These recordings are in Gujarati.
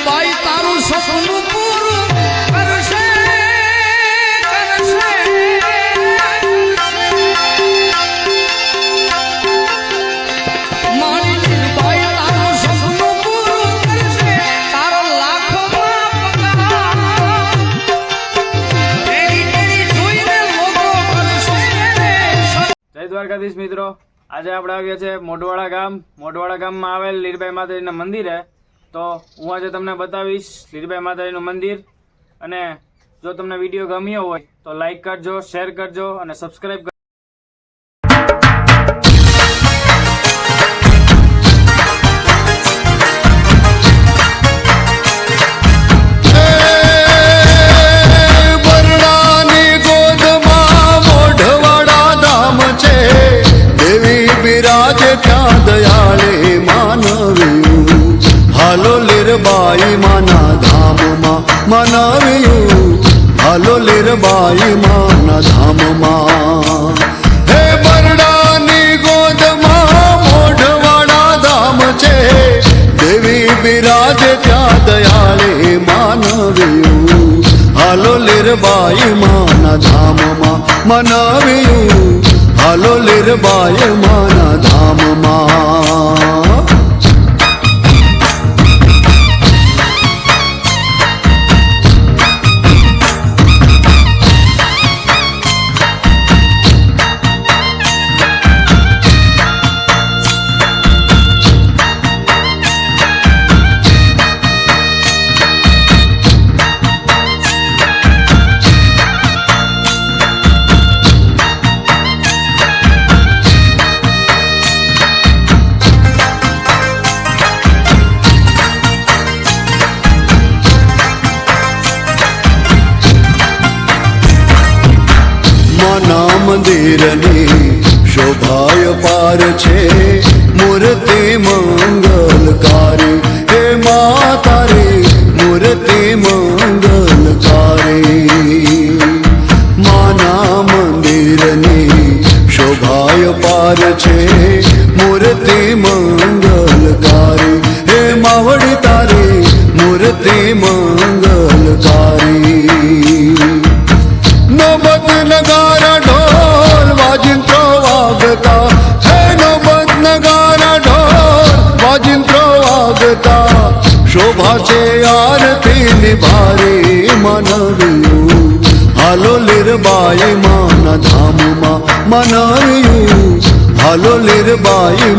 લીલબાઈ તારું સપનું પૂરું કરશે દ્વારકાધીશ મિત્રો. આજે આપણે આવ્યા છે મોઢવાડા ગામ. મોઢવાડા ગામમાં આવેલ લીરબાઈ માતાજીના મંદિરે. તો હું આજે તમને બતાવીશ લીરબાઈ માતાજીનું મંદિર. અને જો તમને વીડિયો ગમ્યો હોય તો લાઈક કરજો, શેર કરજો અને સબસ્ક્રાઈબ મનાવ્યું હાલો લીરબાઈ માના ધામમાં હે બરડાની ગોદમાં મોઢવાડા ધામ છે દેવી બિરાજ ત્યાં દયાળે માનવ્યું હાલો લીરબાઈ માના ધામમાં મનાવ્યું હાલો લીરબાઈ માના ધામમાં માના મંદિરની શોભાય પાર છે. મૂર્તિ મંગલકારી, હે માતા રે મૂર્તિ મંગલકારી. માના મંદિરની શોભાય પાર છે. મૂર્તિ મંગલકારી, હે માવડી તારી, મૂર્તિ મંગલકારી. શોભા છે આરતી નિભારી મનવ્યું હાલો લીરબાઈ માના ધામમાં મનાવ્યું હાલો લીરબાઈ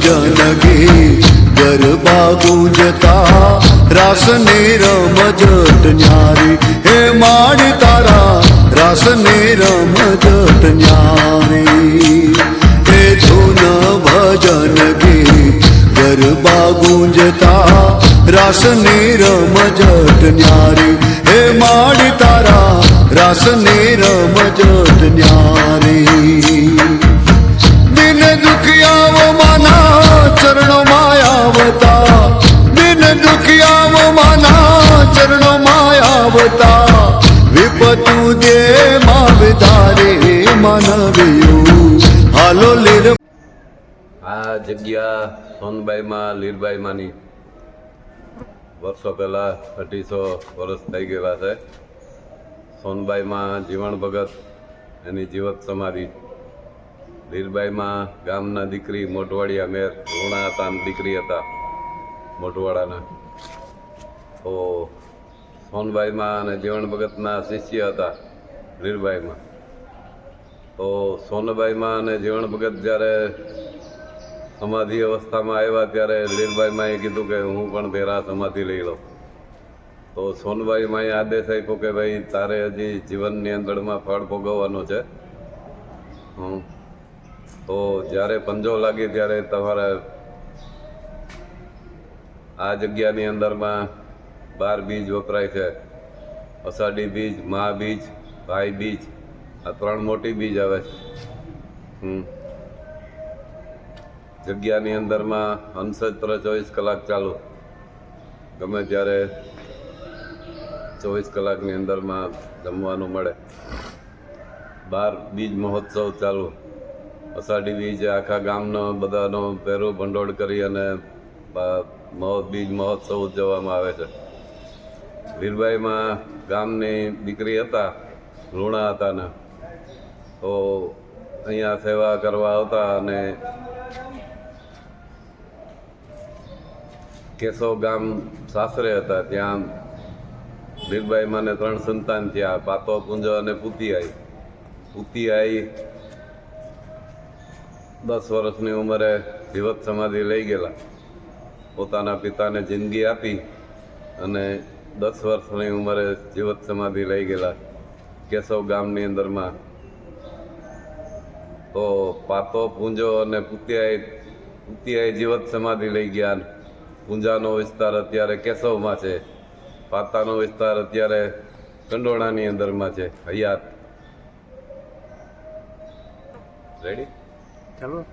ભજન ગીત ગરબા ગુંજતા રાસને રમજટ ન્યારી હે માડી તારા રાસને રમજટ ન્યારી હે ધૂન ભજન ગીત ગરબા ગુંજતા રાસને રમજટ ન્યારી હે માડી તારા રાસને રમજટ ન્યારી માનવ્યું હાલો લીર આ જગ્યા સોનબાઈમાં વર્ષો પહેલાં અઢીસો વર્ષ થઈ ગયેલા છે. સોનબાઈમાં જીવણ ભગત, એની જીવત સમાધિ. લીરબાઈમાં ગામના દીકરી મોટવાડિયા મેર ઋણા હતા દીકરી હતા મોટવાડાના તો સોનબાઈમાં અને જીવણ ભગતના શિષ્ય હતા લીરબાઈમાં. તો સોનબાઈમાં અને જીવણ ભગત જ્યારે સમાધિ અવસ્થામાં આવ્યા ત્યારે લીલબાઈમાં એ કીધું કે હું પણ તેરા સમાધિ લઈ લઉં. તો સોનબાઈમાંએ આદેશ આપ્યો કે ભાઈ, તારે હજી જીવનની અંદરમાં ફળ ભોગવવાનો છે. હમ. તો જ્યારે પંજો લાગે ત્યારે તમારે આ જગ્યાની અંદરમાં બાર બીજ વપરાય છે. અષાઢી બીજ, મા બીજ, ભાઈ બીજ આ ત્રણ મોટી બીજ આવે છે. જગ્યાની અંદરમાં હંસત્ર ચોવીસ કલાક ચાલુ. ગમે ત્યારે ચોવીસ કલાકની અંદરમાં જમવાનું મળે. બાર બીજ મહોત્સવ ચાલુ. અષાઢી બીજ આખા ગામનો બધાનો પહેરું ભંડોળ કરી અને બીજ મહોત્સવ ઉજવવામાં આવે છે. વીરબાઈમાં ગામની દીકરી હતા ઋણા હતા ને તો અહીંયા સેવા કરવા આવતા અને કેશવ ગામ સાસરે હતા, ત્યાં વીરબાઈ માને ત્રણ સંતાન થયા, પાતો, પુંજ અને પુતિયાઈ. પુતિયાઈ દસ વર્ષની ઉંમરે જીવત સમાધિ લઈ ગયેલા. પોતાના પિતાને જિંદગી આપી અને દસ વર્ષની ઉંમરે જીવત સમાધિ લઈ ગયેલા. કેશવ ગામની અંદરમાં તો પાતો પૂંજો અને પુતિયાઈ પુતિયાઈ જીવત સમાધિ લઈ ગયા પૂંજાનો વિસ્તાર અત્યારે કેશવમાં છે. પાતાનો વિસ્તાર અત્યારે કંડોળાની અંદરમાં છે. હયાત. રેડી ચાલો